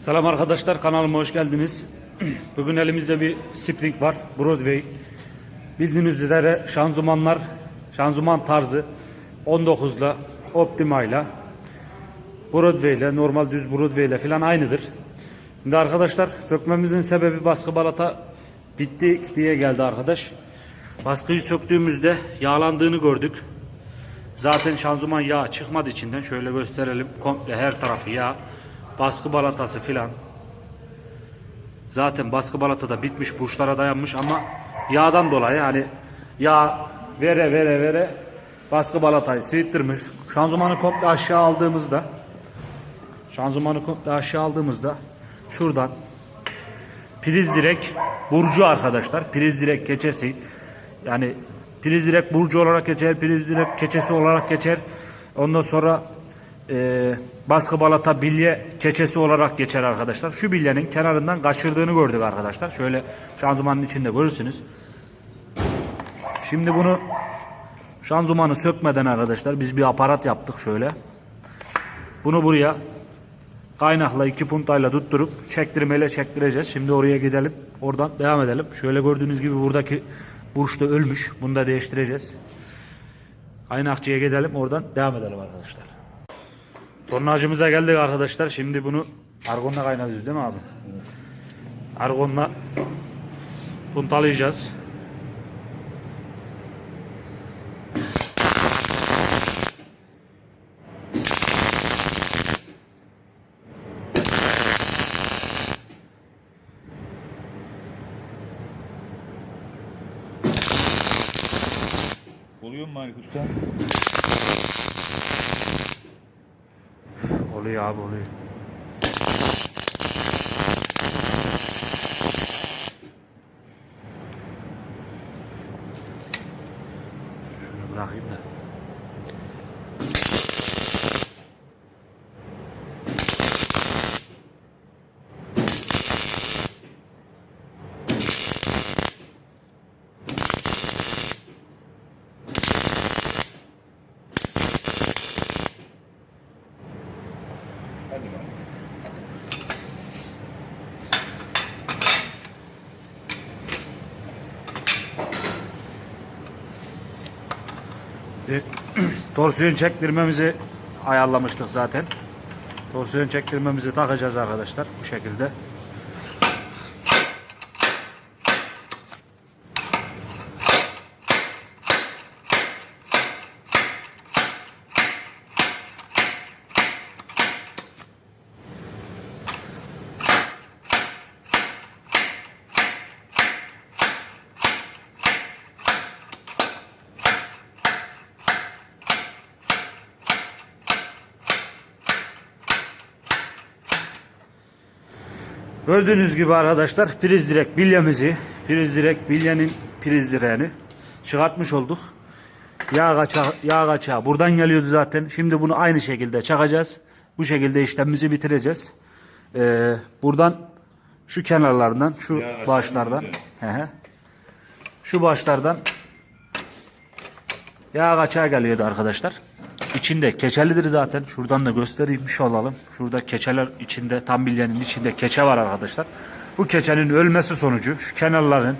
Selam arkadaşlar kanalıma hoş geldiniz. Bugün elimizde bir Spring var Broadway. Bildiğiniz üzere şanzımanlar şanzıman tarzı 19 ile Optima ile Broadway ile normal düz Broadway ile falan aynıdır. Şimdi arkadaşlar sökmemizin sebebi baskı balata bitti diye geldi arkadaş. Baskıyı söktüğümüzde yağlandığını gördük. Zaten şanzıman yağ çıkmadı içinden. Şöyle gösterelim. Komple her tarafı yağ. Baskı balatası filan. Zaten baskı balata da bitmiş. Burçlara dayanmış ama yağdan dolayı hani yağ vere vere vere baskı balatayı sıyıttırmış. Şanzımanı komple aşağı aldığımızda şanzımanı komple aşağı aldığımızda şuradan priz direk burcu arkadaşlar. Priz direk keçesi. Yani priz direk burcu olarak geçer. Priz direk keçesi olarak geçer. Ondan sonra e, baskı balata bilye keçesi olarak geçer arkadaşlar. Şu bilyenin kenarından kaçırdığını gördük arkadaşlar. Şöyle şanzımanın içinde görürsünüz. Şimdi bunu şanzımanı sökmeden arkadaşlar biz bir aparat yaptık şöyle. Bunu buraya kaynakla iki puntayla tutturup çektirmeyle çektireceğiz. Şimdi oraya gidelim. Oradan devam edelim. Şöyle gördüğünüz gibi buradaki burç da ölmüş. Bunu da değiştireceğiz. Kaynakçıya gidelim. Oradan devam edelim arkadaşlar. Tornacımıza geldik arkadaşlar. Şimdi bunu argonla kaynatıyoruz değil mi abi? Argonla puntalayacağız. Oluyor abi oluyor. Şunu bırakayım da. E, Torsiyon çektirmemizi ayarlamıştık zaten. Torsiyon çektirmemizi takacağız arkadaşlar bu şekilde. Gördüğünüz gibi arkadaşlar priz direk bilyemizi, priz direk bilyenin priz direğini çıkartmış olduk. Yağ kaçağı, yağ kaçağı buradan geliyordu zaten. Şimdi bunu aynı şekilde çakacağız. Bu şekilde işlemimizi bitireceğiz. Ee, buradan şu kenarlardan, şu Yağ başlardan, he. şu başlardan yağ kaçağı geliyordu arkadaşlar. İçinde keçelidir zaten. Şuradan da göstereyim bir şey olalım. Şurada keçeler içinde, tam bilyenin içinde keçe var arkadaşlar. Bu keçenin ölmesi sonucu, şu kenarların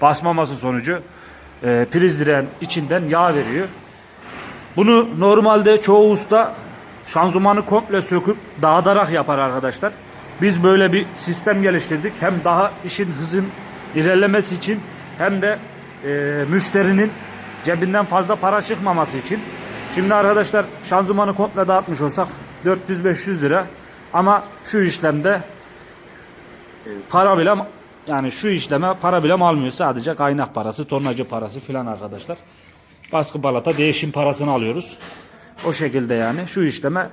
basmaması sonucu e, priz direğin içinden yağ veriyor. Bunu normalde çoğu usta şanzımanı komple söküp dağıtarak yapar arkadaşlar. Biz böyle bir sistem geliştirdik. Hem daha işin hızın ilerlemesi için hem de e, müşterinin cebinden fazla para çıkmaması için. Şimdi arkadaşlar şanzımanı komple dağıtmış olsak 400-500 lira ama şu işlemde e, para bile yani şu işleme para bile almıyor. Sadece kaynak parası, tornacı parası filan arkadaşlar. Baskı balata değişim parasını alıyoruz. O şekilde yani şu işleme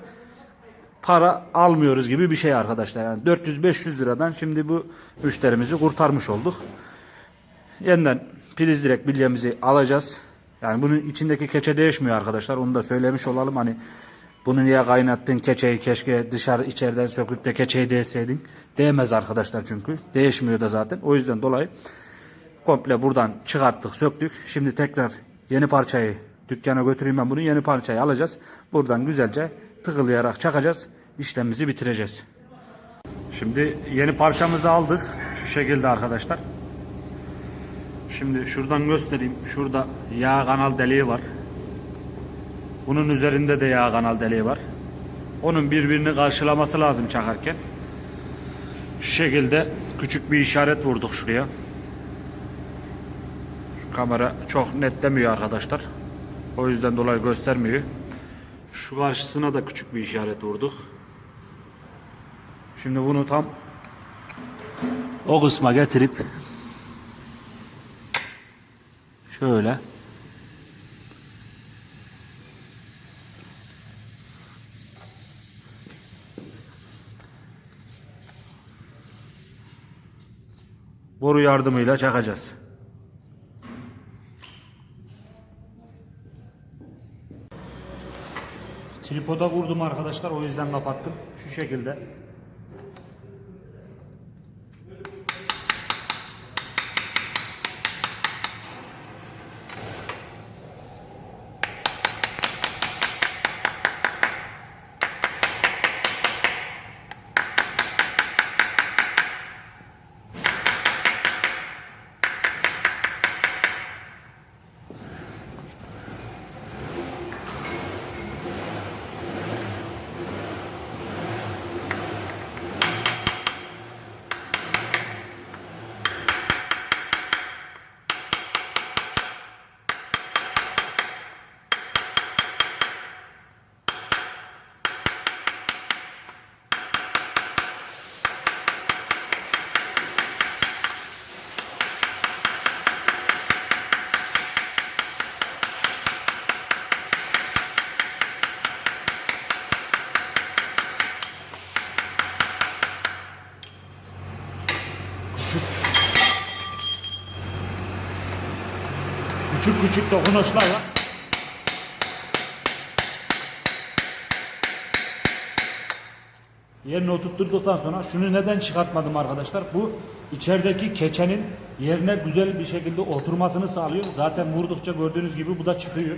para almıyoruz gibi bir şey arkadaşlar. Yani 400-500 liradan şimdi bu müşterimizi kurtarmış olduk. Yeniden priz direkt bilyemizi alacağız. Yani bunun içindeki keçe değişmiyor arkadaşlar. Onu da söylemiş olalım. Hani bunu niye kaynattın keçeyi keşke dışarı içeriden söküp de keçeyi değseydin. Değmez arkadaşlar çünkü. Değişmiyor da zaten. O yüzden dolayı komple buradan çıkarttık söktük. Şimdi tekrar yeni parçayı dükkana götüreyim ben bunu. Yeni parçayı alacağız. Buradan güzelce tıkılayarak çakacağız. İşlemimizi bitireceğiz. Şimdi yeni parçamızı aldık. Şu şekilde arkadaşlar. Şimdi şuradan göstereyim. Şurada yağ kanal deliği var. Bunun üzerinde de yağ kanal deliği var. Onun birbirini karşılaması lazım çakarken. Şu şekilde küçük bir işaret vurduk şuraya. Şu kamera çok netlemiyor arkadaşlar. O yüzden dolayı göstermiyor. Şu karşısına da küçük bir işaret vurduk. Şimdi bunu tam o kısma getirip şöyle boru yardımıyla çakacağız. Tripoda vurdum arkadaşlar o yüzden kapattım. Şu şekilde. Küçük küçük dokunuşlarla yerine oturtturduktan sonra şunu neden çıkartmadım arkadaşlar? Bu içerideki keçenin yerine güzel bir şekilde oturmasını sağlıyor. Zaten vurdukça gördüğünüz gibi bu da çıkıyor.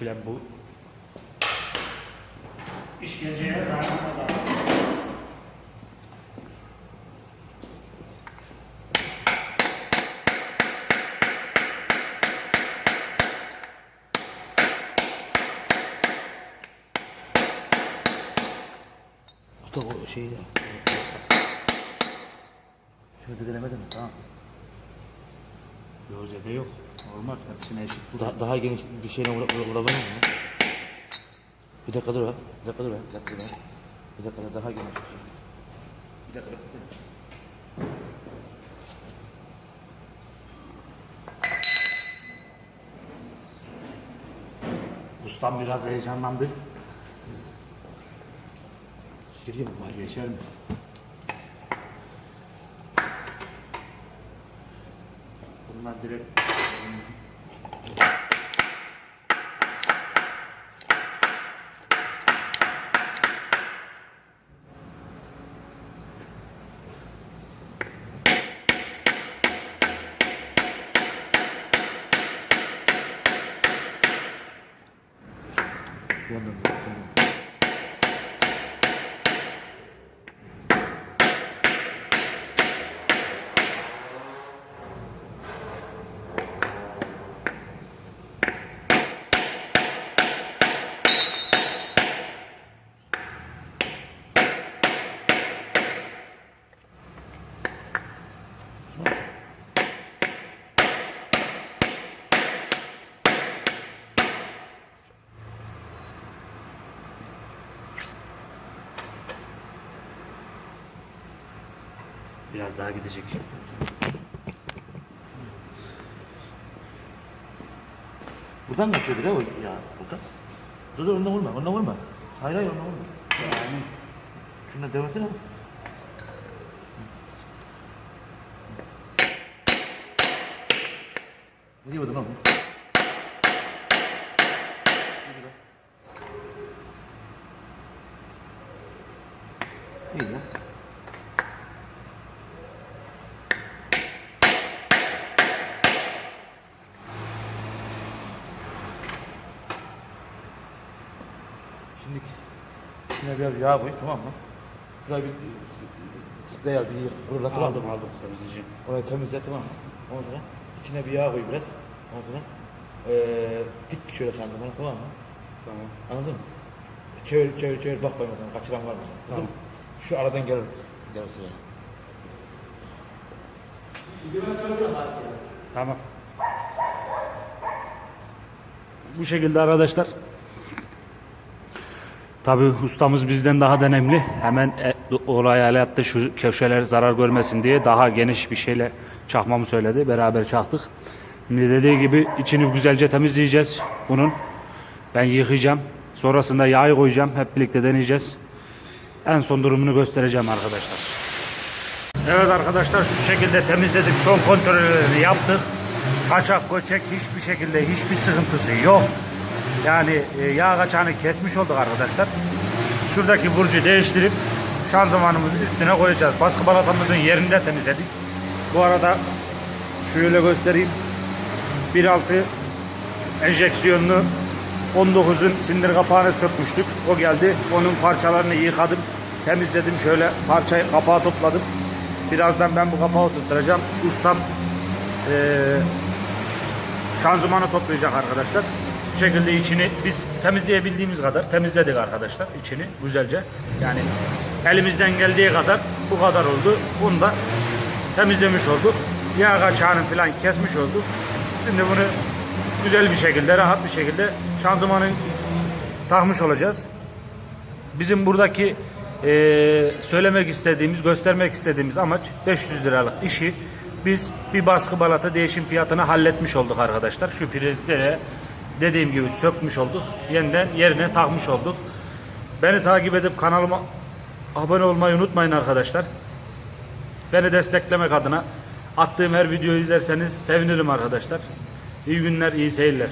Plan bu. İşkenceye dayanmadan. Bu da o şey ya. Şunu düzelemedin mi? Tamam. Gözede yok. Normal. Hepsine eşit bu. Daha, daha geniş bir şeyle vurabilir miyim? Bir dakika dur be. Bir dakika dur be. Bir dakika dur be. Bir dakika dur, daha geniş bir şey. Bir dakika dur. Ustam biraz heyecanlandı. Giriyor mu bari? Geçer mi? Bunlar direkt Bir Biraz daha gidecek. Buradan kaçıyor bir de o ya buradan. Dur dur onunla vurma, onunla vurma. Hayır hayır onunla vurma. Yani. Şuna demesene. Ne diyordun oğlum? İyi ya. Şimdi içine biraz yağ koy tamam mı? Şuraya bir veya bir fırlatalım. Aldım aldım temizleyeceğim. Orayı temizle tamam mı? Ondan sonra içine bir yağ koy biraz. Ondan sonra eee dik şöyle sandım bana tamam mı? Tamam. Anladın mı? Çevir çevir çevir bak bakayım oradan kaçıran var mı? Tamam. Şu aradan gelir. Gelirse yani. Tamam. Bu şekilde arkadaşlar. Tabi ustamız bizden daha deneyimli. Hemen e, olay hayatta şu köşeler zarar görmesin diye daha geniş bir şeyle çakmamı söyledi. Beraber çaktık. Dediği gibi içini güzelce temizleyeceğiz bunun. Ben yıkayacağım. Sonrasında yağı koyacağım. Hep birlikte deneyeceğiz. En son durumunu göstereceğim arkadaşlar. Evet arkadaşlar şu şekilde temizledik. Son kontrollerini yaptık. Kaçak göçek hiçbir şekilde hiçbir sıkıntısı yok. Yani e, yağ kaçağını kesmiş olduk arkadaşlar. Şuradaki burcu değiştirip şanzımanımızın üstüne koyacağız. Baskı balatamızın yerinde temizledik. Bu arada şöyle göstereyim. 1.6 enjeksiyonlu 19'un sindir kapağını sökmüştük. O geldi. Onun parçalarını yıkadım. Temizledim. Şöyle parçayı kapağı topladım. Birazdan ben bu kapağı tutturacağım. Ustam eee şanzımanı toplayacak arkadaşlar. Şekilde içini biz temizleyebildiğimiz kadar temizledik arkadaşlar içini güzelce. Yani elimizden geldiği kadar bu kadar oldu. Bunu da temizlemiş olduk. Yağ kaçağını falan kesmiş olduk. Şimdi bunu güzel bir şekilde, rahat bir şekilde şanzımanı takmış olacağız. Bizim buradaki eee, söylemek istediğimiz, göstermek istediğimiz amaç 500 liralık işi biz bir baskı balata değişim fiyatını halletmiş olduk arkadaşlar. Şu prizlere dediğim gibi sökmüş olduk. Yeniden yerine takmış olduk. Beni takip edip kanalıma abone olmayı unutmayın arkadaşlar. Beni desteklemek adına attığım her videoyu izlerseniz sevinirim arkadaşlar. İyi günler, iyi seyirler.